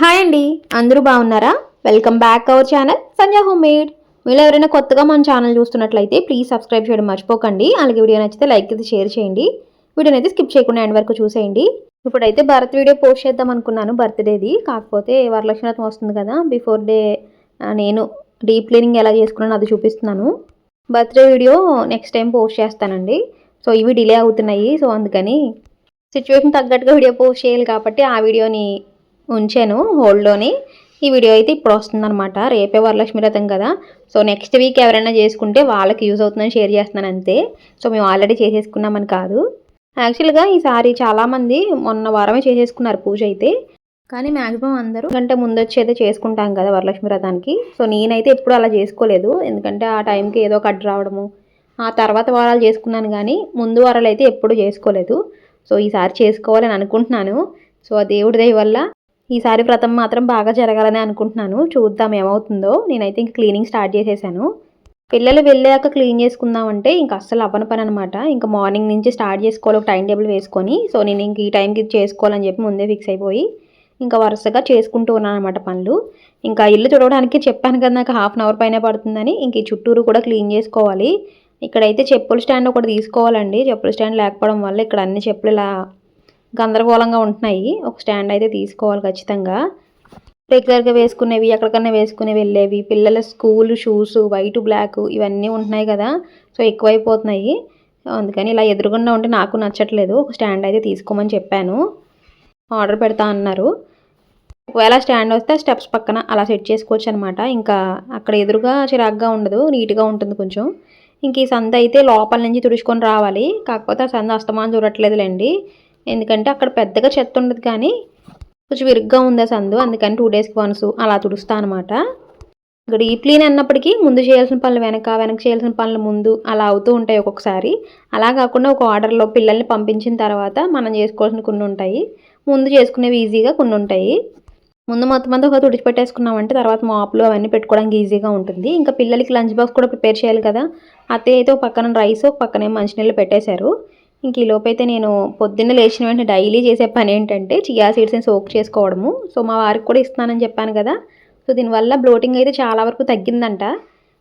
Hi అండి. అందరూ బాగున్నారా? Welcome back our channel Sanjay home made మీరు ఎవరైనా కొత్తగా మన ఛానల్ చూస్తున్నట్లయితే ప్లీజ్ సబ్స్క్రైబ్ చేయడం మర్చిపోకండి. అలాగే వీడియో నచ్చితే లైక్ అయితే షేర్ చేయండి. వీడియోని అయితే స్కిప్ చేయకుండా ఎండ్ వరకు చూసేయండి. ఇప్పుడైతే భరత్ వీడియో పోస్ట్ చేద్దాం అనుకున్నాను బర్త్డేది కాకపోతే వరలక్ష్మీనాథం వస్తుంది కదా బిఫోర్ డే నేను డీప్ క్లీనింగ్ ఎలా చేసుకున్నాను అది చూపిస్తున్నాను. Birthday video next time post చేస్తానండి. సో ఇవి డిలే అవుతున్నాయి. సో అందుకని సిచ్యువేషన్ తగ్గట్టుగా వీడియో పోస్ట్ చేయాలి కాబట్టి ఆ వీడియోని ఉంచాను హోల్డ్లోని. ఈ వీడియో అయితే ఇప్పుడు వస్తుందన్నమాట. రేపే వరలక్ష్మి వ్రతం కదా. సో నెక్స్ట్ వీక్ ఎవరైనా చేసుకుంటే వాళ్ళకి యూజ్ అవుతుందని షేర్ చేస్తున్నాను అంతే. సో మేము ఆల్రెడీ చేసేసుకున్నామని కాదు. యాక్చువల్గా ఈసారి చాలామంది మొన్న వారమే చేసేసుకున్నారు పూజ అయితే. కానీ మ్యాక్సిమం అందరూ కంటే ముందు అయితే చేసుకుంటాం కదా వరలక్ష్మి వ్రతానికి సో నేనైతే ఎప్పుడు అలా చేసుకోలేదు. ఎందుకంటే ఆ టైంకి ఏదో కట్ రావడము. ఆ తర్వాత వారాలు చేసుకున్నాను కానీ ముందు వారాలు అయితే ఎప్పుడు చేసుకోలేదు. సో ఈసారి చేసుకోవాలని అనుకుంటున్నాను. సో ఆ దేవుడి దయ వల్ల ఈసారి వ్రతం మాత్రం బాగా జరగాలని అనుకుంటున్నాను. చూద్దాం ఏమవుతుందో. నేనైతే ఇంక క్లీనింగ్ స్టార్ట్ చేసేసాను. పిల్లలు వెళ్ళాక క్లీన్ చేసుకుందామంటే ఇంకా అస్సలు అవ్వని పని అనమాట ఇంకా మార్నింగ్ నుంచి స్టార్ట్ చేసుకోవాలి. ఒక టైం టేబుల్ వేసుకొని. సో నేను ఇంక ఈ టైంకి చేసుకోవాలని చెప్పి ముందే ఫిక్స్ అయిపోయి ఇంకా వరుసగా చేసుకుంటూ ఉన్నాను అనమాట పనులు. ఇంకా ఇల్లు చూడడానికి చెప్పాను కదా నాకు హాఫ్ అన్ అవర్ పైన పడుతుందని. ఇంక ఈ చుట్టూరు కూడా క్లీన్ చేసుకోవాలి. ఇక్కడైతే చెప్పుల స్టాండ్ ఒకటి తీసుకోవాలండి. చెప్పుల స్టాండ్ లేకపోవడం వల్ల ఇక్కడ అన్ని చెప్పులు ఇలా గందరగోళంగా ఉంటున్నాయి. ఒక స్టాండ్ అయితే తీసుకోవాలి ఖచ్చితంగా. రెగ్యులర్గా వేసుకునేవి ఎక్కడికన్నా వేసుకుని వెళ్ళేవి పిల్లల స్కూల్ షూస్ వైట్ బ్లాక్ ఇవన్నీ ఉంటున్నాయి కదా. సో ఎక్కువైపోతున్నాయి. అందుకని ఇలా ఎదురుగుండా ఉంటే నాకు నచ్చట్లేదు. ఒక స్టాండ్ అయితే తీసుకోమని చెప్పాను. ఆర్డర్ పెడతా అన్నారు. ఒకవేళ స్టాండ్ వస్తే స్టెప్స్ పక్కన అలా సెట్ చేసుకోవచ్చు అనమాట ఇంకా అక్కడ ఎదురుగా చిరాగ్గా ఉండదు నీట్గా ఉంటుంది కొంచెం. ఇంక ఈ సంద అయితే లోపల నుంచి తుడుచుకొని రావాలి. కాకపోతే ఆ సంద అస్తమానం చూడట్లేదులేండి. ఎందుకంటే అక్కడ పెద్దగా చెత్త ఉండదు కానీ కొంచెం విరుగ్గా ఉంది ఆ సందు. అందుకని టూ డేస్కి వన్స్ అలా తుడుస్తా అనమాట ఇక్కడ డీప్ క్లీన్ అన్నప్పటికీ ముందు చేయాల్సిన పనులు వెనక వెనక చేయాల్సిన పనులు ముందు అలా అవుతూ ఉంటాయి ఒక్కొక్కసారి. అలా కాకుండా ఒక ఆర్డర్లో పిల్లల్ని పంపించిన తర్వాత మనం చేసుకోవాల్సిన కొన్ని ఉంటాయి. ముందు చేసుకునేవి ఈజీగా కొన్ని ఉంటాయి. ముందు మొత్తం అంతా ఒక తుడిచిపెట్టేసుకున్నామంటే తర్వాత మాపులు అవన్నీ పెట్టుకోవడానికి ఈజీగా ఉంటుంది. ఇంకా పిల్లలకి లంచ్ బాక్స్ కూడా ప్రిపేర్ చేయాలి కదా. అత్తయ్య అయితే ఒక పక్కన రైస్ ఒక పక్కనే మంచినీళ్ళు పెట్టేశారు. ఇంక ఈ లోపైతే నేను పొద్దున్న లేచిన వెంటనే డైలీ చేసే పని ఏంటంటే చియా సీడ్స్ని సోక్ చేసుకోవడము. సో మా వారికి కూడా ఇస్తున్నానని చెప్పాను కదా. సో దీనివల్ల బ్లోటింగ్ అయితే చాలా వరకు తగ్గిందంట.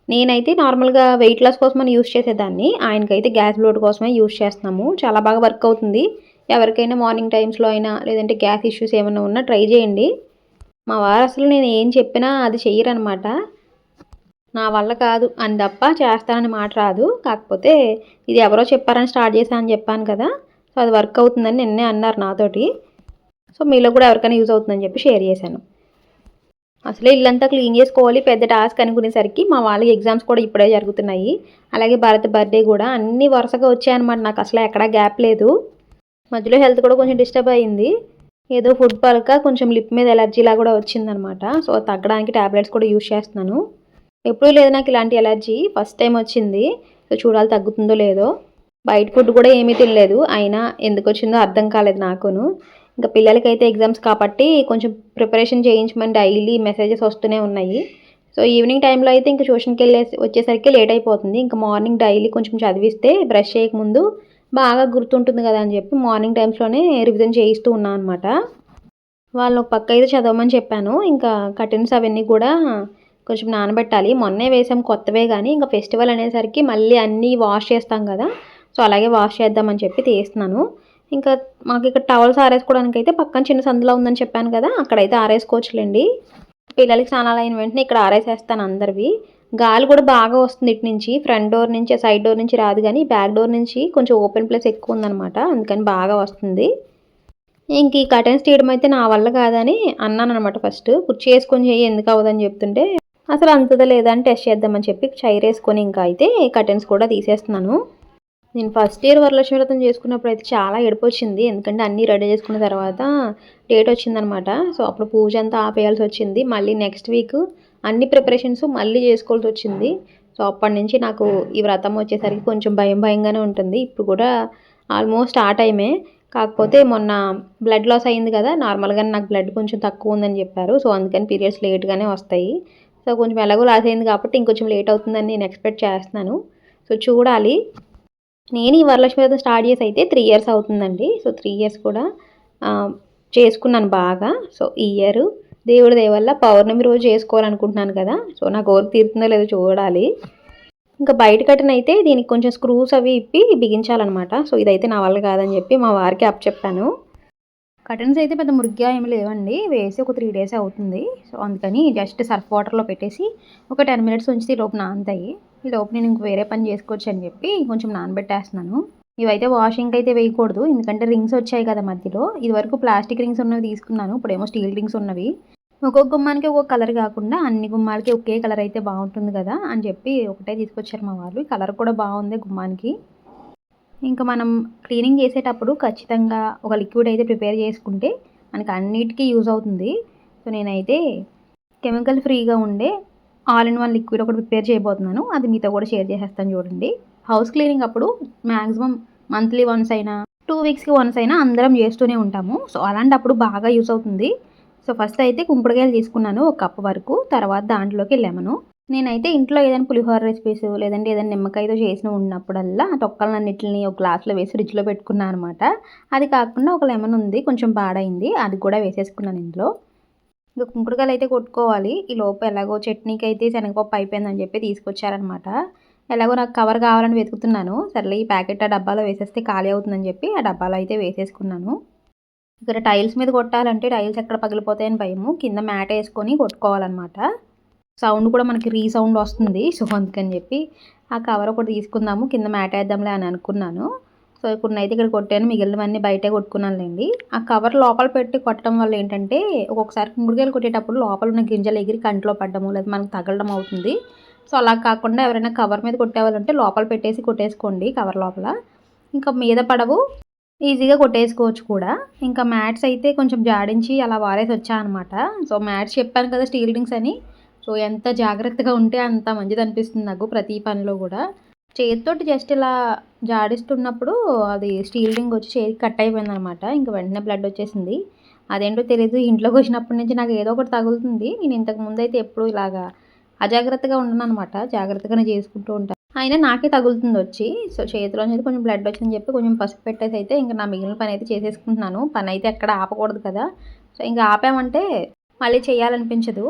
నేనైతే నార్మల్గా వెయిట్ లాస్ కోసం యూస్ చేసేదాన్ని. ఆయనకైతే గ్యాస్ బ్లోట్ కోసమే యూస్ చేస్తున్నాము. చాలా బాగా వర్క్ అవుతుంది. ఎవరికైనా మార్నింగ్ టైమ్స్లో అయినా లేదంటే గ్యాస్ ఇష్యూస్ ఏమైనా ఉన్నా ట్రై చేయండి. మా వారు అసలు నేను ఏం చెప్పినా అది చెయ్యరనమాట నా వల్ల కాదు అని తప్ప చేస్తానని మాట రాదు. కాకపోతే ఇది ఎవరో చెప్పారని స్టార్ట్ చేశానని చెప్పాను కదా. సో అది వర్క్ అవుతుందని నిన్నే అన్నారు నాతోటి. సో మీలో కూడా ఎవరికైనా యూజ్ అవుతుందని చెప్పి షేర్ చేశాను. అసలే ఇల్లంతా క్లీన్ చేసుకోవాలి పెద్ద టాస్క్ అనుకునేసరికి మా వాళ్ళకి ఎగ్జామ్స్ కూడా ఇప్పుడే జరుగుతున్నాయి. అలాగే భరత్ బర్త్డే కూడా అన్ని వరుసగా వచ్చాయన్నమాట. నాకు అసలు ఎక్కడా గ్యాప్ లేదు. మధ్యలో హెల్త్ కూడా కొంచెం డిస్టర్బ్ అయ్యింది ఏదో ఫుడ్ పలక కొంచెం లిప్ మీద ఎలర్జీలా కూడా వచ్చిందనమాట సో తగ్గడానికి ట్యాబ్లెట్స్ కూడా యూజ్ చేస్తున్నాను. ఎప్పుడూ లేదు నాకు ఇలాంటి ఎలర్జీ. ఫస్ట్ టైం వచ్చింది. సో చూడాలి తగ్గుతుందో లేదో. బయట ఫుడ్ కూడా ఏమీ తినలేదు. అయినా ఎందుకు వచ్చిందో అర్థం కాలేదు నాకును. ఇంకా పిల్లలకైతే ఎగ్జామ్స్ కాబట్టి కొంచెం ప్రిపరేషన్ చేయించమని డైలీ మెసేజెస్ వస్తూనే ఉన్నాయి. సో ఈవినింగ్ టైంలో అయితే ఇంకా ట్యూషన్కి వెళ్ళే వచ్చేసరికి లేట్ అయిపోతుంది. ఇంకా మార్నింగ్ డైలీ కొంచెం చదివిస్తే బ్రష్ చేయకముందు బాగా గుర్తుంటుంది కదా అని చెప్పి మార్నింగ్ టైమ్స్లోనే రివిజన్ చేయిస్తూ ఉన్నాను అనమాట వాళ్ళు ఒక పక్క అయితే చదవమని చెప్పాను. ఇంకా కటిన్స్ అవన్నీ కూడా కొంచెం నానబెట్టాలి. మొన్నే వేసాం కొత్తవే కానీ ఇంకా ఫెస్టివల్ అనేసరికి మళ్ళీ అన్నీ వాష్ చేస్తాం కదా. సో అలాగే వాష్ చేద్దామని చెప్పి తీస్తున్నాను. ఇంకా మాకు ఇక్కడ టవల్స్ ఆరేసుకోవడానికి అయితే పక్కన చిన్న సందులో ఉందని చెప్పాను కదా. అక్కడైతే ఆరేసుకోవచ్చులేండి. పిల్లలకి స్నానాలు అయిన వెంటనే ఇక్కడ ఆరేసేస్తాను అందరివి. గాలి కూడా బాగా వస్తుంది ఇటు నుంచి. ఫ్రంట్ డోర్ నుంచి సైడ్ డోర్ నుంచి రాదు కానీ బ్యాక్ డోర్ నుంచి కొంచెం ఓపెన్ ప్లేస్ ఎక్కువ ఉందనమాట అందుకని బాగా వస్తుంది. ఇంక ఈ కటన్స్ తీయడం అయితే నా వల్ల కాదని అన్నాను అనమాట ఫస్ట్. కుర్చీ వేసుకొని చేయి ఎందుకు అవ్వదని చెప్తుంటే అసలు అంతదా లేదని టెస్ట్ చేద్దామని చెప్పి చైర్ వేసుకొని ఇంకా అయితే కర్టెన్స్ కూడా తీసేస్తున్నాను. నేను ఫస్ట్ ఇయర్ వరలక్ష్మి వ్రతం చేసుకున్నప్పుడు అయితే చాలా ఎడిపొచ్చింది ఎందుకంటే అన్నీ రెడీ చేసుకున్న తర్వాత డేట్ వచ్చిందనమాట. సో అప్పుడు పూజ అంతా ఆపేయాల్సి వచ్చింది. మళ్ళీ నెక్స్ట్ వీక్ అన్ని ప్రిపరేషన్స్ మళ్ళీ చేసుకోవాల్సి వచ్చింది. సో అప్పటి నుంచి నాకు ఈ వ్రతం వచ్చేసరికి కొంచెం భయం భయంగానే ఉంటుంది. ఇప్పుడు కూడా ఆల్మోస్ట్ ఆ టైమే. కాకపోతే మొన్న బ్లడ్ లాస్ అయింది కదా. నార్మల్గా నాకు బ్లడ్ కొంచెం తక్కువ ఉందని చెప్పారు. సో అందుకని పీరియడ్స్ లేట్గానే వస్తాయి. సో కొంచెం ఎలాగో లాస్ అయింది కాబట్టి ఇంకొంచెం లేట్ అవుతుందని నేను ఎక్స్పెక్ట్ చేస్తున్నాను. సో చూడాలి. నేను ఈ వరలక్ష్మి వ్రతం స్టార్ట్ చేసి అయితే త్రీ ఇయర్స్ అవుతుందండి. సో త్రీ ఇయర్స్ కూడా చేసుకున్నాను బాగా. సో ఈ ఇయర్ దేవుడి దయవల్ల పౌర్ణమి రోజు చేసుకోవాలనుకుంటున్నాను కదా. సో నా కోరిక తీరుతుందో లేదో చూడాలి. ఇంకా బయట కట్టిన అయితే దీనికి కొంచెం స్క్రూస్ అవి ఇప్పి బిగించాలన్నమాట. సో ఇదైతే నా వల్ల కాదని చెప్పి మా వారికి అప్ చెప్పాను కటన్స్ అయితే పెద్ద మురిగ్గా ఏమి లేవండి. వేసి ఒక త్రీ డేస్ అవుతుంది. సో అందుకని జస్ట్ సర్ఫ్ వాటర్లో పెట్టేసి ఒక టెన్ మినిట్స్ ఉంచితే లోపు నానతాయి ఈ లోపు నేను ఇంక వేరే పని చేసుకోవచ్చు అని చెప్పి కొంచెం నానబెట్టేస్తున్నాను. ఇవైతే వాషింగ్ అయితే వేయకూడదు. ఎందుకంటే రింగ్స్ వచ్చాయి కదా మధ్యలో. ఇది వరకు ప్లాస్టిక్ రింగ్స్ ఉన్నవి తీసుకున్నాను. ఇప్పుడేమో స్టీల్ రింగ్స్ ఉన్నవి. ఒక్కొక్క గుమ్మానికి ఒక్కొక్క కలర్ కాకుండా అన్ని గుమ్మాలకి ఒకే కలర్ అయితే బాగుంటుంది కదా అని చెప్పి ఒకటే తీసుకొచ్చారు మా వాళ్ళు. కలర్ కూడా బాగుంది గుమ్మానికి. ఇంకా మనం క్లీనింగ్ చేసేటప్పుడు ఖచ్చితంగా ఒక లిక్విడ్ అయితే ప్రిపేర్ చేసుకుంటే మనకి అన్నిటికీ యూజ్ అవుతుంది. సో నేనైతే కెమికల్ ఫ్రీగా ఉండే ఆల్ ఇన్ వన్ లిక్విడ్ ఒకటి ప్రిపేర్ చేయబోతున్నాను. అది మీతో కూడా షేర్ చేసేస్తాను చూడండి. హౌస్ క్లీనింగ్ అప్పుడు మ్యాక్సిమం మంత్లీ వన్స్ అయినా టూ వీక్స్కి వన్స్ అయినా అందరం చేస్తూనే ఉంటాము. సో అలాంటప్పుడు బాగా యూస్ అవుతుంది. సో ఫస్ట్ అయితే కుంకుడుకాయలు తీసుకున్నాను ఒక కప్ వరకు. తర్వాత దాంట్లోకి లెమను. నేనైతే ఇంట్లో ఏదైనా పులిహోర రెసిపీస్ లేదంటే ఏదైనా నిమ్మకాయతో చేసిన ఉన్నప్పుడల్లా ఆ తొక్కలన్నింటిని ఒక గ్లాస్లో వేసి ఫ్రిడ్జ్లో పెట్టుకున్నాను అనమాట అది కాకుండా ఒక లెమన్ ఉంది కొంచెం పాడైంది అది కూడా వేసేసుకున్నాను ఇందులో. ఇంకా కుంకుడుకాయలు అయితే కొట్టుకోవాలి. ఈ లోపు ఎలాగో చట్నీకి అయితే శనగపప్పు అయిపోయిందని చెప్పి తీసుకొచ్చారనమాట ఎలాగో నాకు కవర్ కావాలని వెతుకుతున్నాను. సర్లే ఈ ప్యాకెట్ ఆ డబ్బాలో వేసేస్తే ఖాళీ అవుతుందని చెప్పి ఆ డబ్బాలో అయితే వేసేసుకున్నాను. ఇక్కడ టైల్స్ మీద కొట్టాలంటే టైల్స్ ఎక్కడ పగిలిపోతాయని భయము. కింద మ్యాట్ వేసుకొని కొట్టుకోవాలన్నమాట. సౌండ్ కూడా మనకి రీసౌండ్ వస్తుంది సో అందుకని చెప్పి. ఆ కవర్ ఒకటి తీసుకుందాము కింద మ్యాట్ వేద్దాంలే అని అనుకున్నాను. సో కొన్ని అయితే ఇక్కడ కొట్టాను మిగిలినవన్నీ బయటే కొట్టుకున్నానులేండి. ఆ కవర్ లోపల పెట్టి కొట్టడం వల్ల ఏంటంటే ఒక్కొక్కసారి కుంకుడుకాయలు కొట్టేటప్పుడు లోపల ఉన్న గింజలు ఎగిరి కంట్లో పడ్డము లేదా మనకు తగలడం అవుతుంది. సో అలా కాకుండా ఎవరైనా కవర్ మీద కొట్టేవాళ్ళంటే లోపల పెట్టేసి కొట్టేసుకోండి కవర్ లోపల. ఇంకా మీద పడవు ఈజీగా కొట్టేసుకోవచ్చు కూడా. ఇంకా మ్యాట్స్ అయితే కొంచెం జాడించి అలా వారేసి వచ్చా అనమాట సో మ్యాట్స్ చెప్పాను కదా స్టీల్ రింగ్స్ అని. సో ఎంత జాగ్రత్తగా ఉంటే అంత మంచిది అనిపిస్తుంది నాకు ప్రతి పనిలో కూడా. చేతితోటి జస్ట్ ఇలా జాడిస్తున్నప్పుడు అది స్టీల్ రింగ్ వచ్చి చేతికి కట్ అయిపోయింది అనమాట ఇంకా వెంటనే బ్లడ్ వచ్చేసింది. అదేంటో తెలియదు ఇంట్లోకి వచ్చినప్పటి నుంచి నాకు ఏదో ఒకటి తగులుతుంది. నేను ఇంతకు ముందు అయితే ఎప్పుడు ఇలాగా అజాగ్రత్తగా ఉండను అనమాట జాగ్రత్తగానే చేసుకుంటూ ఉంటాను అయినా నాకే తగులుతుంది వచ్చి. సో చేతిలో అనేది కొంచెం బ్లడ్ వచ్చిందని చెప్పి కొంచెం పసుపు పెట్టేసి అయితే ఇంకా నా మిగిలిన పని అయితే చేసేసుకుంటున్నాను. పని అయితే ఎక్కడ ఆపకూడదు కదా. సో ఇంకా ఆపామంటే మళ్ళీ చేయాలనిపించదు.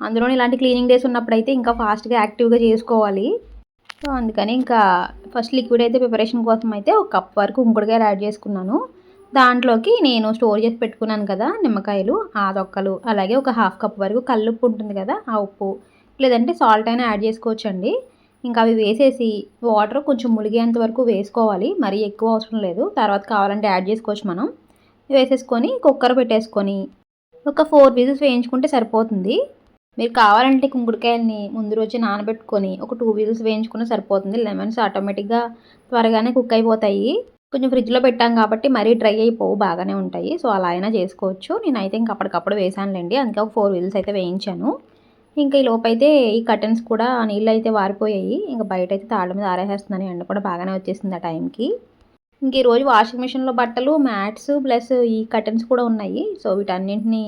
అందులోనే ఇలాంటి క్లీనింగ్ డేస్ ఉన్నప్పుడు అయితే ఇంకా ఫాస్ట్గా యాక్టివ్గా చేసుకోవాలి. సో అందుకని ఇంకా ఫస్ట్ లిక్విడ్ అయితే ప్రిపరేషన్ కోసం అయితే ఒక కప్ వరకు కుంకుడుకాయలు యాడ్ చేసుకున్నాను. దాంట్లోకి నేను స్టోర్ చేసి పెట్టుకున్నాను కదా నిమ్మకాయలు ఆ అలాగే ఒక హాఫ్ కప్ వరకు కల్లుప్పు ఉంటుంది కదా ఆ ఉప్పు. లేదంటే సాల్ట్ అయినా యాడ్ చేసుకోవచ్చండి. ఇంకా అవి వేసేసి వాటర్ కొంచెం ములిగేంత వరకు వేసుకోవాలి. మరీ ఎక్కువ అవసరం లేదు. తర్వాత కావాలంటే యాడ్ చేసుకోవచ్చు మనం. వేసేసుకొని కుక్కర్ పెట్టేసుకొని ఒక ఫోర్ పీసెస్ వేయించుకుంటే సరిపోతుంది. మీరు కావాలంటే కుంకుడుకాయల్ని ముందు రోజు నానబెట్టుకొని ఒక టూ వీల్స్ వేయించుకున్న సరిపోతుంది. లెమన్స్ ఆటోమేటిక్గా త్వరగానే కుక్ అయిపోతాయి. కొంచెం ఫ్రిడ్జ్లో పెట్టాం కాబట్టి మరీ డ్రై అయిపోవు బాగానే ఉంటాయి. సో అలా అయినా చేసుకోవచ్చు. నేనైతే ఇంక అప్పటికప్పుడు వేసానులేండి. అందుకే ఒక ఫోర్ వీల్స్ అయితే వేయించాను. ఇంకా ఈ లోపైతే ఈ కర్టన్స్ కూడా నీళ్ళు అయితే వారిపోయాయి. ఇంకా బయట అయితే తాళ్ళ మీద ఆరేసేస్తున్నాను. ఎండ కూడా బాగానే వచ్చేసింది ఆ టైంకి ఇంక ఈరోజు వాషింగ్ మిషన్లో బట్టలు మ్యాట్స్ ప్లస్ ఈ కర్టన్స్ కూడా ఉన్నాయి. సో వీటన్నింటినీ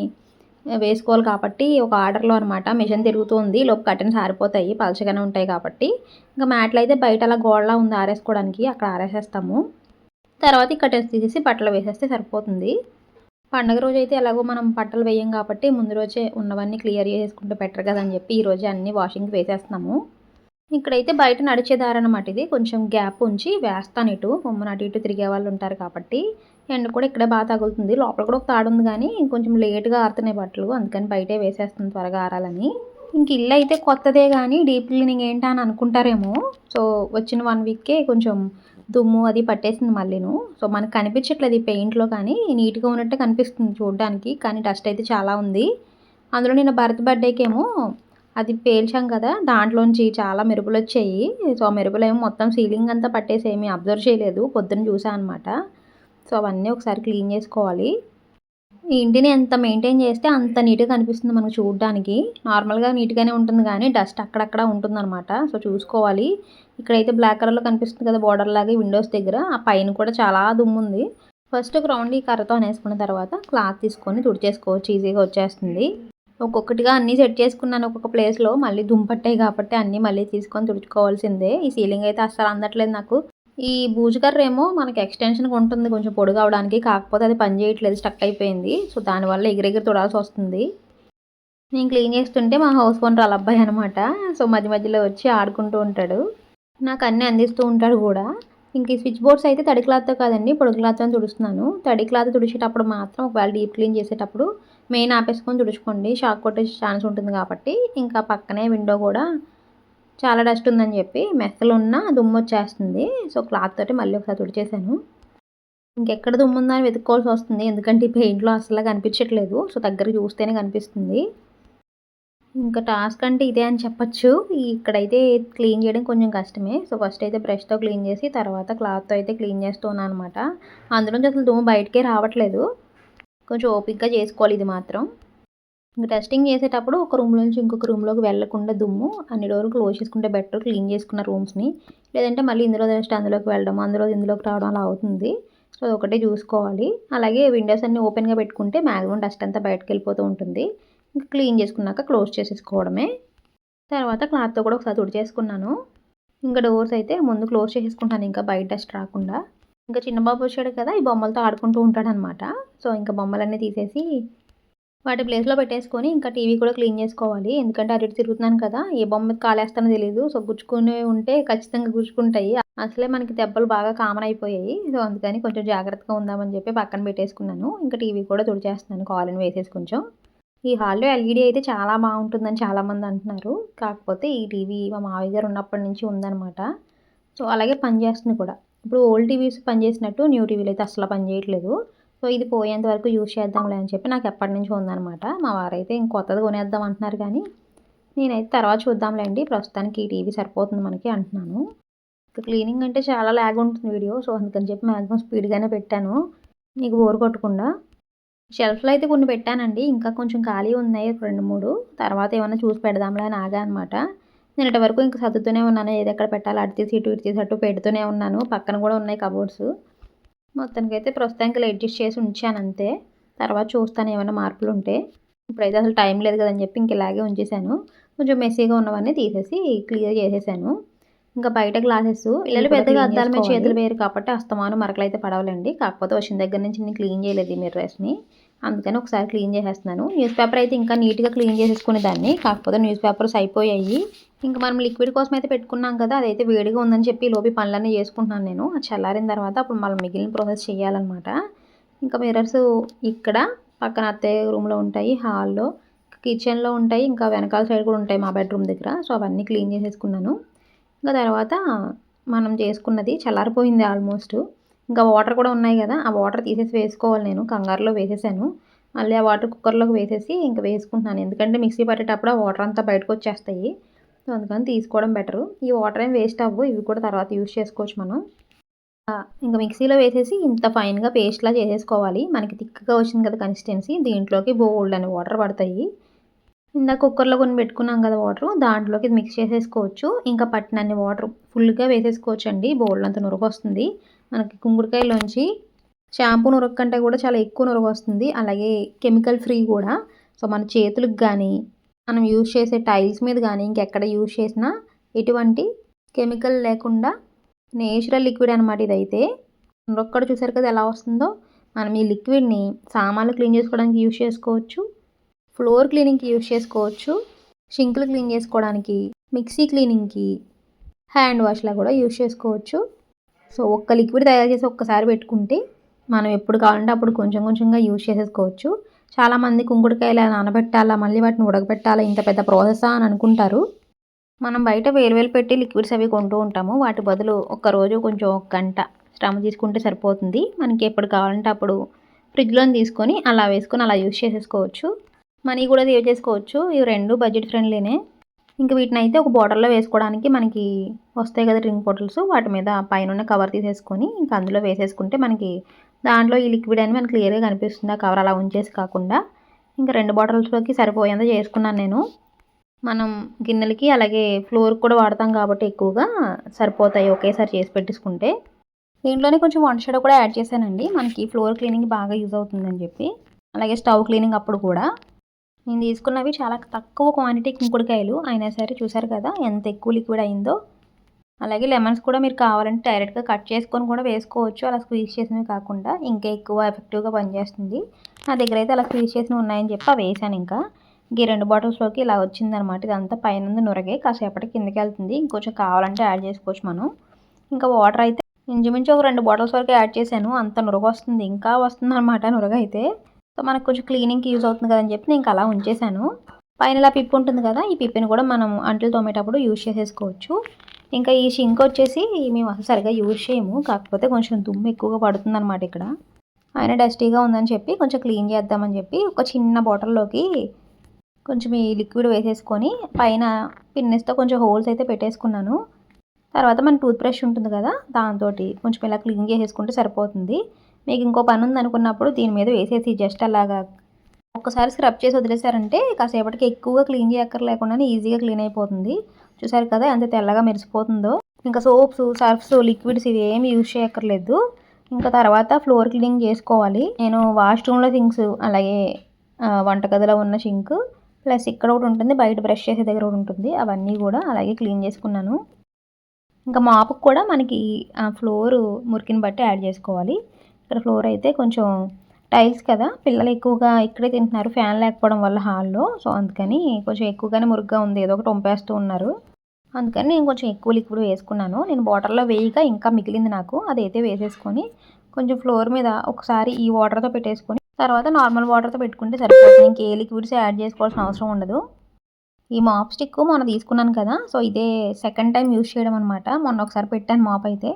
వేసుకోవాలి కాబట్టి ఒక ఆర్డర్లో అనమాట మిషన్ తిరుగుతుంది. లోపు కటన్స్ ఆరిపోతాయి. పలచగానే ఉంటాయి కాబట్టి. ఇంకా మ్యాట్లు అయితే బయట అలా గోడలా ఉంది ఆరేసుకోవడానికి. అక్కడ ఆరేసేస్తాము. తర్వాత ఈ కట్టెన్స్ తీసేసి బట్టలు వేసేస్తే సరిపోతుంది. పండగ రోజు అయితే ఎలాగో మనం బట్టలు వేయం కాబట్టి ముందు రోజే ఉన్నవన్నీ క్లియర్ చేసుకుంటే బెటర్ కదా అని చెప్పి ఈరోజే అన్ని వాషింగ్కి వేసేస్తున్నాము. ఇక్కడైతే బయట నడిచేదారనమాట ఇది. కొంచెం గ్యాప్ ఉంచి వేస్తాను ఇటు. బొమ్మను అటు ఇటు తిరిగే వాళ్ళు ఉంటారు కాబట్టి. ఎండ కూడా ఇక్కడే బాగా తగులుతుంది. లోపల కూడా ఒక తాడు ఉంది కానీ కొంచెం లేట్గా ఆరుతున్నాయి బట్టలు. అందుకని బయటే వేసేస్తుంది త్వరగా ఆరాలని. ఇంక ఇల్లు అయితే కొత్తదే కానీ డీప్ క్లీనింగ్ ఏంటా అని అనుకుంటారేమో. సో వచ్చిన వన్ వీక్కే కొంచెం దుమ్ము అది పట్టేసింది మళ్ళీను. సో మనకు కనిపించట్లేదు ఈ పెయింట్లో కానీ నీట్గా ఉన్నట్టు కనిపిస్తుంది చూడడానికి. కానీ డస్ట్ అయితే చాలా ఉంది. అందులో నేను బర్త్ బర్త్డేకేమో అది పేల్చాం కదా దాంట్లోంచి చాలా మెరుపులు వచ్చాయి. సో ఆ మెరుపులు ఏమో మొత్తం సీలింగ్ అంతా పట్టేసి ఏమీ అబ్జర్వ్ చేయలేదు. పొద్దున్న చూసా అనమాట సో అవన్నీ ఒకసారి క్లీన్ చేసుకోవాలి. ఇంటిని ఎంత మెయింటైన్ చేస్తే అంత నీట్గా కనిపిస్తుంది మనకు చూడడానికి. నార్మల్గా నీట్గానే ఉంటుంది కానీ డస్ట్ అక్కడక్కడ ఉంటుందన్నమాట. సో చూసుకోవాలి. ఇక్కడైతే బ్లాక్ కలర్లో కనిపిస్తుంది కదా బోర్డర్ లాగా విండోస్ దగ్గర. ఆ పైన కూడా చాలా దుమ్ము ఉంది. ఫస్ట్ గ్రౌండ్ ఈ కర్రతో అనేసుకున్న తర్వాత క్లాత్ తీసుకొని తుడిచేసుకోవచ్చు. ఈజీగా వచ్చేస్తుంది. ఒక్కొక్కటిగా అన్నీ సెట్ చేసుకున్నాను ఒక్కొక్క ప్లేస్లో. మళ్ళీ దుంపట్టాయి కాబట్టి అన్నీ మళ్ళీ తీసుకొని తుడుచుకోవాల్సిందే. ఈ సీలింగ్ అయితే అస్సలు అందట్లేదు నాకు. ఈ బూజుకర్ర ఏమో మనకి ఎక్స్టెన్షన్కి ఉంటుంది కొంచెం పొడుగు అవడానికి. కాకపోతే అది పని చేయట్లేదు స్టక్ అయిపోయింది. సో దానివల్ల ఎగిరెగిరి తుడాల్సి వస్తుంది. నేను క్లీన్ చేస్తుంటే మా హౌస్ ఓనర్ వాళ్ళ అబ్బాయి అనమాట సో మధ్య మధ్యలో వచ్చి ఆడుకుంటూ ఉంటాడు. నాకు అన్నీ అందిస్తూ ఉంటాడు కూడా. ఇంక ఈ స్విచ్ బోర్డ్స్ అయితే తడి క్లాత్తో కాదండి పొడి క్లాత్తో తుడుస్తున్నాను. తడి క్లాత్ తుడిచేటప్పుడు మాత్రం ఒకవేళ డీప్ క్లీన్ చేసేటప్పుడు మెయిన్ ఆపేసుకొని తుడుచుకోండి. షాక్ కొట్టే ఛాన్స్ ఉంటుంది కాబట్టి. ఇంకా పక్కనే విండో కూడా చాలా డస్ట్ ఉందని చెప్పి మెత్తలు ఉన్న దుమ్ము వచ్చేస్తుంది. సో క్లాత్ తోటి మళ్ళీ ఒకసారి తుడిచేసాను ఇంకెక్కడ దుమ్ము ఉందా అని వెతుక్కోవాల్సి వస్తుంది. ఎందుకంటే ఈ పెయింట్లో అసలు కనిపించట్లేదు. సో దగ్గర చూస్తేనే కనిపిస్తుంది. ఇంకా టాస్క్ అంటే ఇదే అని చెప్పచ్చు. ఇక్కడైతే క్లీన్ చేయడం కొంచెం కష్టమే. సో ఫస్ట్ అయితే బ్రష్తో క్లీన్ చేసి తర్వాత క్లాత్తో అయితే క్లీన్ చేస్తున్నాను అనమాట అందులోంచి అసలు దుమ్ము బయటకే రావట్లేదు. కొంచెం ఓపిక్గా చేసుకోవాలి ఇది మాత్రం. ఇంకా టెస్టింగ్ చేసేటప్పుడు ఒక రూమ్ నుంచి ఇంకొక రూమ్లోకి వెళ్ళకుండా దుమ్ము అన్ని డోర్లు క్లోజ్ చేసుకుంటే బెటర్ క్లీన్ చేసుకున్న రూమ్స్ని లేదంటే మళ్ళీ ఇందులో జస్ట్ అందులోకి వెళ్ళడం అందులో ఇందులోకి రావడం అలా అవుతుంది. సో ఒకటే చూసుకోవాలి. అలాగే విండోస్ అన్ని ఓపెన్గా పెట్టుకుంటే మ్యాక్సిమం డస్ట్ అంతా బయటకు వెళ్ళిపోతూ ఉంటుంది. ఇంకా క్లీన్ చేసుకున్నాక క్లోజ్ చేసేసుకోవడమే. తర్వాత క్లాత్తో కూడా ఒకసారి తుడి చేసుకున్నాను ఇంకా డోర్స్ అయితే ముందు క్లోజ్ చేసేసుకుంటాను ఇంకా బయట డస్ట్ రాకుండా. ఇంకా చిన్న బాబు వచ్చాడు కదా ఈ బొమ్మలతో ఆడుకుంటూ ఉంటాడనమాట. సో ఇంకా బొమ్మలన్నీ తీసేసి వాటి ప్లేస్లో పెట్టేసుకొని ఇంకా టీవీ కూడా క్లీన్ చేసుకోవాలి. ఎందుకంటే అటు తిరుగుతున్నాను కదా ఏ బొమ్మ కాలేస్తానో తెలియదు సో గుచ్చుకునే ఉంటే ఖచ్చితంగా గుచ్చుకుంటాయి. అసలే మనకి దెబ్బలు బాగా కామన్ అయిపోయాయి. సో అందుకని కొంచెం జాగ్రత్తగా ఉందామని చెప్పి పక్కన పెట్టేసుకున్నాను. ఇంకా టీవీ కూడా తుడిచేస్తున్నాను. కాలని వేసేసి కొంచెం. ఈ హాల్లో ఎల్ఈడి అయితే చాలా బాగుంటుందని చాలామంది అంటున్నారు. కాకపోతే ఈ టీవీ మా మావయ్య గారు ఉన్నప్పటి నుంచి ఉందన్నమాట. సో అలాగే పనిచేస్తుంది కూడా. ఇప్పుడు ఓల్డ్ టీవీస్ పనిచేసినట్టు న్యూ టీవీలు అయితే అసలు పనిచేయట్లేదు సో ఇది పోయేంత వరకు యూజ్ చేద్దాంలే అని చెప్పి నాకు ఎప్పటి నుంచి ఉందనమాట మా వారైతే ఇంకొత్తది కొనేద్దాం అంటున్నారు కానీ నేనైతే తర్వాత చూద్దాంలేండి. ప్రస్తుతానికి ఈ టీవీ సరిపోతుంది మనకి అంటున్నాను. క్లీనింగ్ అంటే చాలా ల్యాగ్ ఉంటుంది వీడియో సో అందుకని చెప్పి మ్యాక్సిమం స్పీడ్గానే పెట్టాను. నీకు బోర్ కొట్టకుండా. షెల్ఫ్లో అయితే కొన్ని పెట్టానండి. ఇంకా కొంచెం ఖాళీ ఉన్నాయి రెండు మూడు. తర్వాత ఏమైనా చూసి పెడదాంలే అని ఆగా అనమాట నేను వరకు ఇంకా సర్దుతూనే ఉన్నాను. ఏది ఎక్కడ పెట్టాలి అటు తీసి ఇటు ఇటు తీసి అటు పెడుతూనే ఉన్నాను. పక్కన కూడా ఉన్నాయి కబోర్డ్స్. మొత్తానికి అయితే ప్రస్తుతానికి అడ్జస్ట్ చేసి ఉంచాను అంతే తర్వాత చూస్తాను ఏమైనా మార్పులు ఉంటే ఇప్పుడైతే అసలు టైం లేదు కదని చెప్పి ఇంక ఇలాగే ఉంచేసాను. కొంచెం మెస్సీగా ఉన్నవన్నీ తీసేసి క్లియర్ చేసేసాను. ఇంకా బయట గ్లాసెస్ పిల్లలు పెద్దగా అద్దాల మీద చేతులు వేరు కాబట్టి అస్తమాను మరకలు అయితే పడవలండి. కాకపోతే వచ్చిన దగ్గర నుంచి నేను క్లీన్ చేయలేదు ఈ మిర్రర్స్ని అందుకని ఒకసారి క్లీన్ చేసేస్తున్నాను. న్యూస్ పేపర్ అయితే ఇంకా నీట్గా క్లీన్ చేసేసుకునే దాన్ని కాకపోతే న్యూస్ పేపర్స్ అయిపోయాయి. ఇంకా మనం లిక్విడ్ కోసం అయితే పెట్టుకున్నాం కదా అదైతే వేడిగా ఉందని చెప్పి లోపి పనులన్నీ చేసుకుంటున్నాను నేను. అది చల్లారిన తర్వాత అప్పుడు మళ్ళీ మిగిలిన ప్రాసెస్ చేయాలన్నమాట. ఇంకా మిర్రర్స్ ఇక్కడ పక్కన అత్తయ్య రూమ్లో ఉంటాయి హాల్లో కిచెన్లో ఉంటాయి ఇంకా వెనకాల సైడ్ కూడా ఉంటాయి మా బెడ్రూమ్ దగ్గర. సో అవన్నీ క్లీన్ చేసేసుకున్నాను. ఇంకా తర్వాత మనం చేసుకున్నది చల్లారిపోయింది ఆల్మోస్ట్ ఇంకా వాటర్ కూడా ఉన్నాయి కదా ఆ వాటర్ తీసేసి వేసుకోవాలి నేను. కంగారులో వేసేసాను. మళ్ళీ ఆ వాటర్ కుక్కర్లోకి వేసేసి ఇంకా వేసుకుంటున్నాను. ఎందుకంటే మిక్సీ పట్టేటప్పుడు ఆ వాటర్ అంతా బయటకు వచ్చేస్తాయి. సో అందుకని తీసుకోవడం బెటరు. ఈ వాటర్ ఏం వేస్ట్ అవ్వు ఇవి కూడా తర్వాత యూజ్ చేసుకోవచ్చు మనం. ఇంకా మిక్సీలో వేసేసి ఇంత ఫైన్గా పేస్ట్లా చేసేసుకోవాలి. మనకి థిక్గా వచ్చింది కదా కన్సిస్టెన్సీ దీంట్లోకి బోల్డ్ అని వాటర్ పడతాయి. ఇందాక కుక్కర్లో కొన్ని పెట్టుకున్నాం కదా వాటర్ దాంట్లోకి మిక్స్ చేసేసుకోవచ్చు. ఇంకా పట్టినన్ని వాటర్ ఫుల్గా వేసేసుకోవచ్చు అండి బోల్డ్ అంత నురుగు వస్తుంది మనకి కుంకుడుకాయలోంచి షాంపూ నురగ కంటే కూడా చాలా ఎక్కువ నురగ వస్తుంది. అలాగే కెమికల్ ఫ్రీ కూడా. సో మన చేతులకు కానీ మనం యూజ్ చేసే టైల్స్ మీద కానీ ఇంకెక్కడ యూజ్ చేసినా ఎటువంటి కెమికల్ లేకుండా నేచురల్ లిక్విడ్ అనమాట ఇదైతే. ఒక్కడ చూసారు కదా ఎలా వస్తుందో? మనం ఈ లిక్విడ్ని సామాన్లు క్లీన్ చేసుకోవడానికి యూజ్ చేసుకోవచ్చు. ఫ్లోర్ క్లీనింగ్కి యూజ్ చేసుకోవచ్చు. షింకులు క్లీన్ చేసుకోవడానికి మిక్సీ క్లీనింగ్కి హ్యాండ్ వాష్లా కూడా యూజ్ చేసుకోవచ్చు. సో ఒక్క లిక్విడ్ తయారు చేసి ఒక్కసారి పెట్టుకుంటే మనం ఎప్పుడు కావాలంటే అప్పుడు కొంచెం కొంచెంగా యూజ్ చేసేసుకోవచ్చు. చాలామంది కుంకుడుకాయలు నానబెట్టాలా మళ్ళీ వాటిని ఉడకబెట్టాలా ఇంత పెద్ద ప్రాసెసా అని అనుకుంటారు. మనం బయట వేలు వేలు పెట్టి లిక్విడ్స్ అవి కొంటూ ఉంటాము. వాటి బదులు ఒక్కరోజు కొంచెం ఒక గంట శ్రమ తీసుకుంటే సరిపోతుంది. మనకి ఎప్పుడు కావాలంటే అప్పుడు ఫ్రిడ్జ్లో తీసుకొని అలా వేసుకొని అలా యూజ్ చేసేసుకోవచ్చు. మనీ కూడా సేవ్ చేసుకోవచ్చు. ఇవి రెండు బడ్జెట్ ఫ్రెండ్లీనే. ఇంకా వీటిని అయితే ఒక బాటిల్లో వేసుకోవడానికి మనకి వస్తాయి కదా డ్రింక్ బాటిల్స్. వాటి మీద పైన కవర్ తీసేసుకొని ఇంకా అందులో వేసేసుకుంటే మనకి దాంట్లో ఈ లిక్విడ్ అని మనకి క్లియర్గా కనిపిస్తుంది. ఆ కవర్ అలా ఉంచేసి కాకుండా ఇంకా రెండు బాటిల్స్లోకి సరిపోయేంత చేసుకున్నాను నేను. మనం గిన్నెలకి అలాగే ఫ్లోర్కి కూడా వాడతాం కాబట్టి ఎక్కువగా సరిపోతాయి ఒకేసారి చేసి పెట్టేసుకుంటే. దీంట్లోనే కొంచెం వంట కూడా యాడ్ చేశానండి. మనకి ఫ్లోర్ క్లీనింగ్ బాగా యూజ్ అవుతుందని చెప్పి. అలాగే స్టవ్ క్లీనింగ్ అప్పుడు కూడా. నేను తీసుకున్నవి చాలా తక్కువ క్వాంటిటీ కుంకుడుకాయలు అయినా సరే చూసారు కదా ఎంత ఎక్కువ లిక్విడ్ అయిందో. అలాగే లెమన్స్ కూడా మీరు కావాలంటే డైరెక్ట్గా కట్ చేసుకొని కూడా వేసుకోవచ్చు. అలా స్క్వీజ్ చేసినవి కాకుండా ఇంకా ఎక్కువ ఎఫెక్టివ్గా పనిచేస్తుంది. నా దగ్గర అయితే అలా స్క్వీజ్ చేసినవి ఉన్నాయని చెప్పి అవి వేసాను ఇంకా. ఈ రెండు బాటిల్స్లోకి ఇలా వచ్చిందనమాట ఇదంతా పైన నురగే కాసేపటి కిందకి వెళ్తుంది. ఇంకొంచెం కావాలంటే యాడ్ చేసుకోవచ్చు మనం. ఇంకా వాటర్ అయితే ఇంచుమించు ఒక రెండు బాటిల్స్ వరకు యాడ్ చేశాను. అంత నురగ వస్తుంది ఇంకా వస్తుంది అనమాట నురగ అయితే సో మనకు కొంచెం క్లీనింగ్కి యూజ్ అవుతుంది కదని చెప్పి నేను అలా ఉంచేశాను పైన ఇలా పిప్పు ఉంటుంది కదా ఈ పిప్పిని కూడా మనం అంట్లు తోమేటప్పుడు యూజ్ చేసేసుకోవచ్చు. ఇంకా ఈ షింక్ వచ్చేసి మేము అసలు సరిగా యూజ్ చేయము కాకపోతే కొంచెం దుమ్ము ఎక్కువగా పడుతుంది అనమాట ఇక్కడ. ఆయన డస్టీగా ఉందని చెప్పి కొంచెం క్లీన్ చేద్దామని చెప్పి ఒక చిన్న బాటిల్లోకి కొంచెం ఈ లిక్విడ్ వేసేసుకొని పైన పిన్నెస్తో కొంచెం హోల్స్ అయితే పెట్టేసుకున్నాను. తర్వాత మన టూత్ బ్రష్ ఉంటుంది కదా దాంతో కొంచెం ఇలా క్లీన్ చేసేసుకుంటే సరిపోతుంది. మీకు ఇంకో పని ఉంది అనుకున్నప్పుడు దీని మీద వేసేసి జస్ట్ అలాగా ఒక్కసారి స్క్రబ్ చేసి వదిలేసారంటే కాసేపటికి ఎక్కువగా క్లీన్ చేయక్కర్లేకుండానే ఈజీగా క్లీన్ అయిపోతుంది. చూసారు కదా ఎంత తెల్లగా మెరిసిపోతుందో. ఇంకా సోప్స్ సర్ఫ్స్ లిక్విడ్స్ ఇవి ఏమి యూజ్ చేయక్కర్లేదు. ఇంకా తర్వాత ఫ్లోర్ క్లీనింగ్ చేసుకోవాలి. నేను వాష్రూమ్లో థింగ్స్ అలాగే వంటగదిలో ఉన్న షింక్ ప్లస్ ఇక్కడ ఒకటి ఉంటుంది బయట బ్రష్ చేసే దగ్గర ఒకటి ఉంటుంది. అవన్నీ కూడా అలాగే క్లీన్ చేసుకున్నాను. ఇంకా మాపుకు కూడా మనకి ఆ ఫ్లోర్ మురికిని బట్టి యాడ్ చేసుకోవాలి. ఇక్కడ ఫ్లోర్ అయితే కొంచెం టైల్స్ కదా. పిల్లలు ఎక్కువగా ఇక్కడే తింటున్నారు ఫ్యాన్ లేకపోవడం వల్ల హాల్లో. సో అందుకని కొంచెం ఎక్కువగానే మురుగ్గా ఉంది. ఏదో ఒకటి వంపేస్తూ ఉన్నారు. అందుకని నేను కొంచెం ఎక్కువ లిక్విడ్ వేసుకున్నాను. నేను వాటర్లో వేయగా ఇంకా మిగిలింది నాకు. అదైతే వేసేసుకొని కొంచెం ఫ్లోర్ మీద ఒకసారి ఈ వాటర్తో పెట్టేసుకొని తర్వాత నార్మల్ వాటర్తో పెట్టుకుంటే సరిపోతుంది. ఇంకే లిక్విడ్స్ యాడ్ చేసుకోవాల్సిన అవసరం ఉండదు. ఈ మాప్ స్టిక్ మొన్న తీసుకున్నాను కదా. సో ఇదే సెకండ్ టైం యూస్ చేయడం అనమాట మొన్న ఒకసారి పెట్టాను మాప్ అయితే.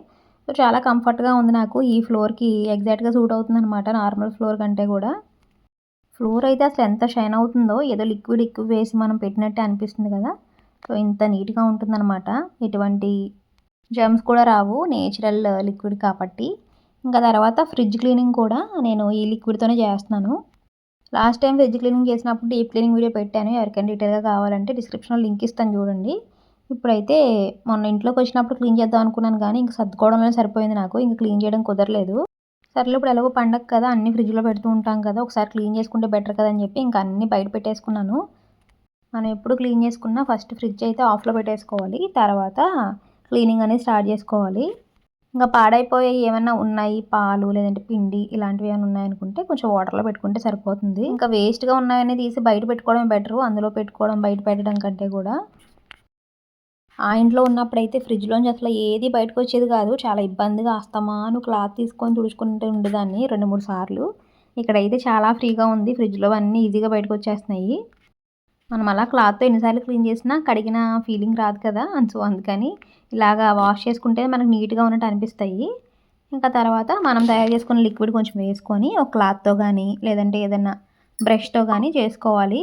సో చాలా కంఫర్ట్గా ఉంది నాకు. ఈ ఫ్లోర్కి ఎగ్జాక్ట్గా సూట్ అవుతుంది అనమాట నార్మల్ ఫ్లోర్ కంటే కూడా. ఫ్లోర్ అయితే అసలు ఎంత షైన్ అవుతుందో ఏదో లిక్విడ్ ఎక్కువ వేసి మనం పెట్టినట్టే అనిపిస్తుంది కదా. సో ఇంత నీట్గా ఉంటుందన్నమాట. ఎటువంటి జమ్స్ కూడా రావు నేచురల్ లిక్విడ్ కాబట్టి. ఇంకా తర్వాత ఫ్రిడ్జ్ క్లీనింగ్ కూడా నేను ఈ లిక్విడ్తోనే చేస్తున్నాను. లాస్ట్ టైం ఫ్రిడ్జ్ క్లీనింగ్ చేసినప్పుడు డీప్ క్లీనింగ్ వీడియో పెట్టాను. ఎవరికైనా డీటెయిల్గా కావాలంటే డిస్క్రిప్షన్లో లింక్ ఇస్తాను చూడండి. ఇప్పుడైతే మొన్న ఇంట్లోకి వచ్చినప్పుడు క్లీన్ చేద్దాం అనుకున్నాను కానీ ఇంక సర్దుకోవడంలో సరిపోయింది నాకు. ఇంక క్లీన్ చేయడం కుదరలేదు. సర్లే ఇప్పుడు ఎలాగో పండగ కదా అన్ని ఫ్రిడ్జ్లో పెడుతూ ఉంటాం కదా ఒకసారి క్లీన్ చేసుకుంటే బెటర్ కదా అని చెప్పి ఇంకా అన్ని బయట పెట్టేసుకున్నాను. మనం ఎప్పుడు క్లీన్ చేసుకున్నా ఫస్ట్ ఫ్రిడ్జ్ అయితే ఆఫ్లో పెట్టేసుకోవాలి తర్వాత క్లీనింగ్ అనేది స్టార్ట్ చేసుకోవాలి. ఇంకా పాడైపోయే ఏమైనా ఉన్నాయి? పాలు లేదంటే పిండి ఇలాంటివి ఏమైనా ఉన్నాయనుకుంటే కొంచెం వాటర్లో పెట్టుకుంటే సరిపోతుంది. ఇంకా వేస్ట్గా ఉన్నాయని తీసి బయట పెట్టుకోవడం బెటర్ అందులో పెట్టుకోవడం బయట పెట్టడం కంటే కూడా. ఆ ఇంట్లో ఉన్నప్పుడైతే ఫ్రిడ్జ్లోంచి అసలు ఏది బయటకు వచ్చేది కాదు. చాలా ఇబ్బందిగా అస్తమాను క్లాత్ తీసుకొని తుడుచుకుంటూ ఉండేదాన్ని రెండు మూడు సార్లు. ఇక్కడైతే చాలా ఫ్రీగా ఉంది. ఫ్రిడ్జ్లో అన్నీ ఈజీగా బయటకు వచ్చేస్తున్నాయి మనం అలా క్లాత్తో ఎన్నిసార్లు క్లీన్ చేసినా కడిగిన ఫీలింగ్ రాదు కదా. సో అందుకని ఇలాగా వాష్ చేసుకుంటే మనకు నీట్గా ఉన్నట్టు అనిపిస్తాయి. ఇంకా తర్వాత మనం తయారు చేసుకున్న లిక్విడ్ కొంచెం వేసుకొని ఒక క్లాత్తో కానీ లేదంటే ఏదైనా బ్రష్తో కానీ చేసుకోవాలి.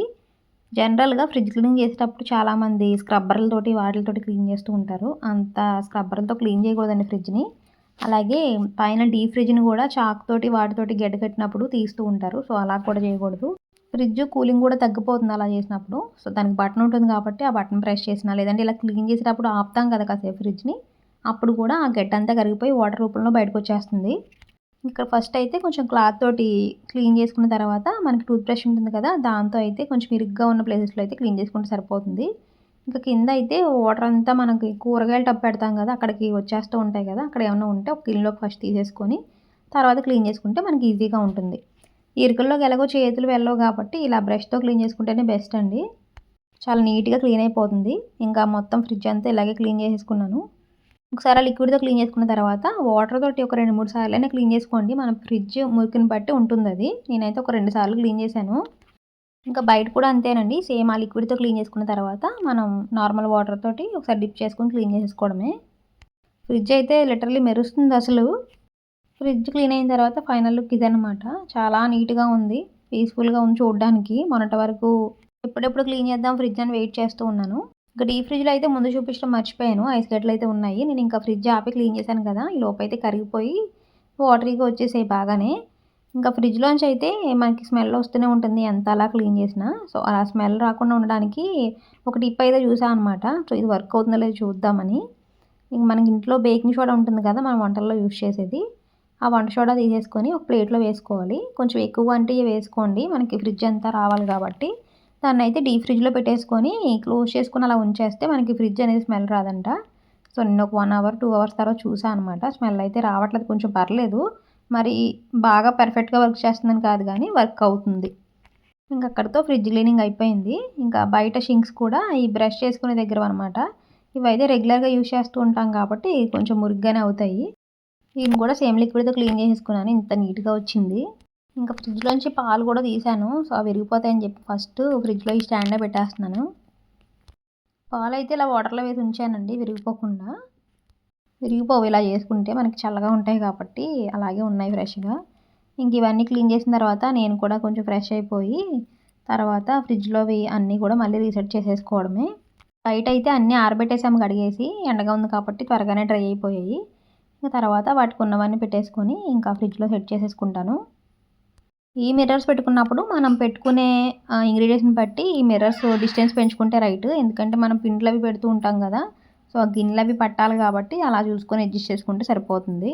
జనరల్గా ఫ్రిడ్జ్ క్లీన్ చేసేటప్పుడు చాలామంది స్క్రబ్బర్లతోటి వాటితోటి క్లీన్ చేస్తూ ఉంటారు. అంత స్క్రబ్బర్లతో క్లీన్ చేయకూడదండి ఫ్రిడ్జ్ని. అలాగే పైన డీప్ ఫ్రిడ్జ్ని కూడా చాక్తోటి వాటితోటి గడ్డ కట్టినప్పుడు తీస్తూ ఉంటారు. సో అలా కూడా చేయకూడదు. ఫ్రిడ్జ్ కూలింగ్ కూడా తగ్గిపోతుంది అలా చేసినప్పుడు. సో దానికి బటన్ ఉంటుంది కాబట్టి ఆ బటన్ ప్రెస్ చేసిన లేదంటే ఇలా క్లీన్ చేసేటప్పుడు ఆపుతాం కదా కాసేపు ఫ్రిడ్జ్ని అప్పుడు కూడా ఆ గడ్డ అంతా కరిగిపోయి వాటర్ రూపంలో బయటకు వచ్చేస్తుంది. ఇక్కడ ఫస్ట్ అయితే కొంచెం క్లాత్ తోటి క్లీన్ చేసుకున్న తర్వాత మనకి టూత్ బ్రష్ ఉంటుంది కదా దాంతో అయితే కొంచెం ఇరుగ్గా ఉన్న ప్లేసెస్లో అయితే క్లీన్ చేసుకుంటే సరిపోతుంది. ఇంకా కింద అయితే వాటర్ అంతా మనకి కూరగాయలు టప్ పెడతాం కదా అక్కడికి వచ్చేస్తూ ఉంటాయి కదా అక్కడ ఏమైనా ఉంటే ఒక గిన్నెలోకి ఫస్ట్ తీసేసుకొని తర్వాత క్లీన్ చేసుకుంటే మనకి ఈజీగా ఉంటుంది. ఇరుకల్లోకి ఎలాగో చేతులు వెళ్ళవు కాబట్టి ఇలా బ్రష్తో క్లీన్ చేసుకుంటేనే బెస్ట్ అండి. చాలా నీట్గా క్లీన్ అయిపోతుంది. ఇంకా మొత్తం ఫ్రిడ్జ్ అంతా ఇలాగే క్లీన్ చేసేసుకున్నాను. ఒకసారి లిక్విడ్తో క్లీన్ చేసుకున్న తర్వాత వాటర్ తోటి ఒక రెండు మూడు సార్లు అయినా క్లీన్ చేసుకోండి. మన ఫ్రిడ్జ్ మురికిని బట్టి ఉంటుంది అది నేనైతే ఒక రెండు సార్లు క్లీన్ చేశాను. ఇంకా బయట కూడా అంతేనండి. సేమ్ ఆ లిక్విడ్తో క్లీన్ చేసుకున్న తర్వాత మనం నార్మల్ వాటర్ తోటి ఒకసారి డిప్ చేసుకొని క్లీన్ చేసుకోవడమే ఫ్రిడ్జ్ అయితే లిటరలీ మెరుస్తుంది అసలు. ఫ్రిడ్జ్ క్లీన్ అయిన తర్వాత ఫైనల్ లుక్ ఇదనమాట చాలా నీట్గా ఉంది. పీస్ఫుల్గా ఉంది చూడడానికి. మొన్నటి వరకు ఎప్పుడెప్పుడు క్లీన్ చేద్దాం ఫ్రిడ్జ్ అని వెయిట్ చేస్తూ ఉన్నాను. ఇంకా డీప్ ఫ్రిడ్జ్లో అయితే ముందు చూపించడం మర్చిపోయాను. ఐస్ గడ్డలు అయితే ఉన్నాయి. నేను ఇంకా ఫ్రిడ్జ్ ఆపి క్లీన్ చేశాను కదా. ఈ లోపు అయితే కరిగిపోయి వాటరీగా వచ్చేసాయి బాగానే. ఇంకా ఫ్రిడ్జ్లోంచి అయితే మనకి స్మెల్ వస్తూనే ఉంటుంది ఎంత అలా క్లీన్ చేసినా. సో అలా స్మెల్ రాకుండా ఉండడానికి ఒక టిప్ అయితే చూసాను అనమాట సో ఇది వర్క్ అవుతుందో లేదో చూద్దామని. ఇంక మనకి ఇంట్లో బేకింగ్ సోడా ఉంటుంది కదా మనం వంటల్లో యూస్ చేసేది. ఆ వంట సోడా తీసేసుకొని ఒక ప్లేట్లో వేసుకోవాలి. కొంచెం ఎక్కువ అంటే వేసుకోండి. మనకి ఫ్రిడ్జ్ అంతా రావాలి కాబట్టి. దాన్ని అయితే డీప్ ఫ్రిడ్జ్లో పెట్టేసుకొని క్లోజ్ చేసుకొని అలా ఉంచేస్తే మనకి ఫ్రిడ్జ్ అనేది స్మెల్ రాదంట. సో నేను ఒక వన్ అవర్ టూ అవర్స్ తర్వాత చూసాను అనమాట స్మెల్ అయితే రావట్లేదు కొంచెం పర్లేదు. మరి బాగా పర్ఫెక్ట్గా వర్క్ చేస్తుందని కాదు కానీ వర్క్ అవుతుంది. ఇంకా అక్కడితో ఫ్రిడ్జ్ క్లీనింగ్ అయిపోయింది. ఇంకా బయట షింక్స్ కూడా ఈ బ్రష్ చేసుకునే దగ్గర అనమాట ఇవైతే రెగ్యులర్గా యూజ్ చేస్తూ ఉంటాం కాబట్టి కొంచెం మురిగ్గానే అవుతాయి. దీన్ని కూడా సేమ్ లిక్విడ్తో క్లీన్ చేసేసుకున్నాను. ఇంత నీట్గా వచ్చింది. ఇంకా ఫ్రిడ్జ్లోంచి పాలు కూడా తీసాను. సో అవి విరిగిపోతాయని చెప్పి ఫస్ట్ ఫ్రిడ్జ్లో ఈ స్టాండ్లో పెట్టేస్తున్నాను. పాలు అయితే ఇలా వాటర్లో వేసి ఉంచానండి విరిగిపోకుండా. విరిగిపోవు ఇలా చేసుకుంటే మనకి చల్లగా ఉంటాయి కాబట్టి అలాగే ఉన్నాయి ఫ్రెష్గా. ఇంక ఇవన్నీ క్లీన్ చేసిన తర్వాత నేను కూడా కొంచెం ఫ్రెష్ అయిపోయి తర్వాత ఫ్రిడ్జ్లోవి అన్నీ కూడా మళ్ళీ రీసెట్ చేసేసుకోవడమే. బయట అయితే అన్నీ ఆరబెట్టేసాము కడిగేసి ఎండగా ఉంది కాబట్టి త్వరగానే డ్రై అయిపోయాయి. ఇంకా తర్వాత వాటికి ఉన్నవన్నీ పెట్టేసుకొని ఇంకా ఫ్రిడ్జ్లో సెట్ చేసేసుకుంటాను. ఈ మిర్రర్స్ పెట్టుకున్నప్పుడు మనం పెట్టుకునే ఇంగ్రీడియంట్స్ని బట్టి ఈ మిర్రర్స్ డిస్టెన్స్ పెంచుకుంటే రైట్ ఎందుకంటే మనం పిండ్లు అవి పెడుతూ ఉంటాం కదా. సో ఆ గిన్నెలు అవి పట్టాలి కాబట్టి అలా చూసుకొని అడ్జస్ట్ చేసుకుంటే సరిపోతుంది.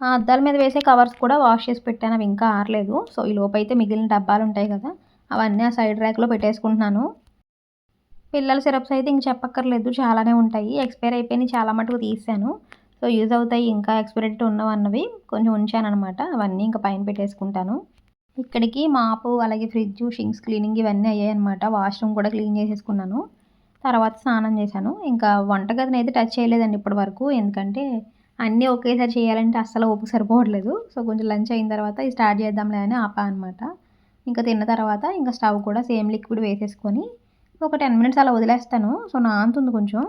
ఆ అద్దాల మీద వేసే కవర్స్ కూడా వాష్ చేసి పెట్టాను. అవి ఇంకా ఆరలేదు. సో ఈ లోపైతే అయితే మిగిలిన డబ్బాలు ఉంటాయి కదా. అవన్నీ ఆ సైడ్ ర్యాక్లో పెట్టేసుకుంటున్నాను. పిల్లల సిరప్స్ అయితే ఇంక చెప్పక్కర్లేదు. చాలానే ఉంటాయి. ఎక్స్పైర్ అయిపోయినాయి. చాలా మటుకు తీసాను సో యూజ్ అవుతాయి. ఇంకా ఎక్స్పైరీ డేట్ ఉన్నవన్నవి కొంచెం ఉంచాను అనమాట అవన్నీ ఇంకా పైన పెట్టేసుకుంటాను. ఇక్కడికి మాపు అలాగే ఫ్రిడ్జ్ షింక్స్ క్లీనింగ్ ఇవన్నీ అయ్యాయి అనమాట వాష్రూమ్ కూడా క్లీన్ చేసేసుకున్నాను. తర్వాత స్నానం చేశాను. ఇంకా వంటగదిని అయితే టచ్ చేయలేదండి ఇప్పటి వరకు ఎందుకంటే అన్నీ ఒకేసారి చేయాలంటే అస్సలు ఓపిక సరిపోవట్లేదు. సో కొంచెం లంచ్ అయిన తర్వాత స్టార్ట్ చేద్దాంలే అని ఆపా అనమాట ఇంకా తిన్న తర్వాత ఇంకా స్టవ్ కూడా సేమ్ లిక్విడ్ వేసేసుకొని ఒక టెన్ మినిట్స్ అలా వదిలేస్తాను. సో నాంతుంది కొంచెం.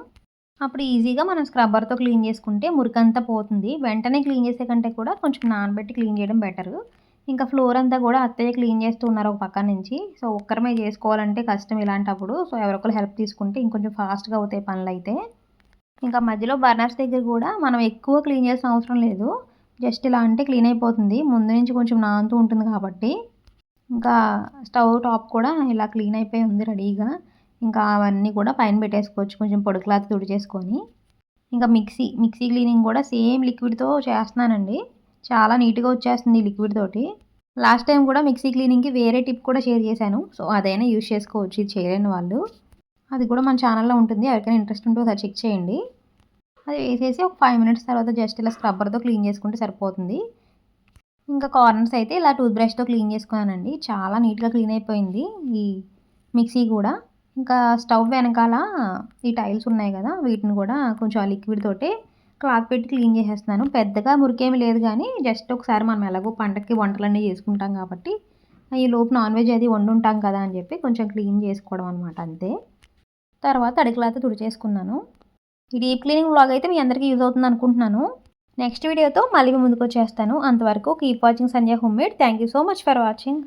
అప్పుడు ఈజీగా మనం స్క్రబ్బర్తో క్లీన్ చేసుకుంటే మురికంతా పోతుంది. వెంటనే క్లీన్ చేసే కంటే కూడా కొంచెం నానబెట్టి క్లీన్ చేయడం బెటరు. ఇంకా ఫ్లోర్ అంతా కూడా అత్తయ్య క్లీన్ చేస్తూ ఉన్నారు ఒక పక్క నుంచి. సో ఒక్కరమే చేసుకోవాలంటే కష్టం ఇలాంటప్పుడు. సో ఎవరొకరు హెల్ప్ తీసుకుంటే ఇంకొంచెం ఫాస్ట్గా అవుతాయి పనులు అయితే ఇంకా మధ్యలో బర్నర్స్ దగ్గర కూడా మనం ఎక్కువ క్లీన్ చేసిన అవసరం లేదు. జస్ట్ ఇలా అంటే క్లీన్ అయిపోతుంది. ముందు నుంచి కొంచెం నానుతూ ఉంటుంది కాబట్టి. ఇంకా స్టవ్ టాప్ కూడా ఇలా క్లీన్ అయిపోయి ఉంది రెడీగా. ఇంకా అవన్నీ కూడా పైన పెట్టేసుకోవచ్చు. కొంచెం పొడి క్లాత్ తుడిచేసుకొని. ఇంకా మిక్సీ మిక్సీ క్లీనింగ్ కూడా సేమ్ లిక్విడ్తో చేస్తున్నానండి. చాలా నీట్గా వచ్చేస్తుంది లిక్విడ్ తోటి. లాస్ట్ టైం కూడా మిక్సీ క్లీనింగ్కి వేరే టిప్ కూడా షేర్ చేశాను. సో అదైనా యూజ్ చేసుకోవచ్చు ఇది చేయలేని వాళ్ళు. అది కూడా మన ఛానల్లో ఉంటుంది. ఎవరికైనా ఇంట్రెస్ట్ ఉంటే ఒకసారి చెక్ చేయండి. అది వేసేసి ఒక ఫైవ్ మినిట్స్ తర్వాత జస్ట్ ఇలా స్క్రబ్బర్తో క్లీన్ చేసుకుంటే సరిపోతుంది. ఇంకా కార్నర్స్ అయితే ఇలా టూత్ బ్రష్తో క్లీన్ చేసుకున్నానండి. చాలా నీట్గా క్లీన్ అయిపోయింది ఈ మిక్సీ కూడా. ఇంకా స్టవ్ వెనకాల ఈ టైల్స్ ఉన్నాయి కదా వీటిని కూడా కొంచెం ఆ లిక్విడ్ తోటే క్లాత్ పెట్టి క్లీన్ చేసేస్తున్నాను. పెద్దగా మురికేమి లేదు కానీ జస్ట్ ఒకసారి మనం ఎలాగో పండగకి వంటలన్నీ చేసుకుంటాం కాబట్టి ఈ లోపు నాన్ వెజ్ అది వండుంటాం కదా అని చెప్పి కొంచెం క్లీన్ చేసుకోవడం అనమాట అంతే. తర్వాత అడిగిలాత తుడిచేసుకున్నాను. ఈ డీప్ క్లీనింగ్ బ్లాగ్ అయితే మీ అందరికీ యూజ్ అవుతుంది అనుకుంటున్నాను. నెక్స్ట్ వీడియోతో మళ్ళీ ముందుకు వచ్చేస్తాను. అంతవరకు keep watching Sanjay home made. Thank you so much for watching.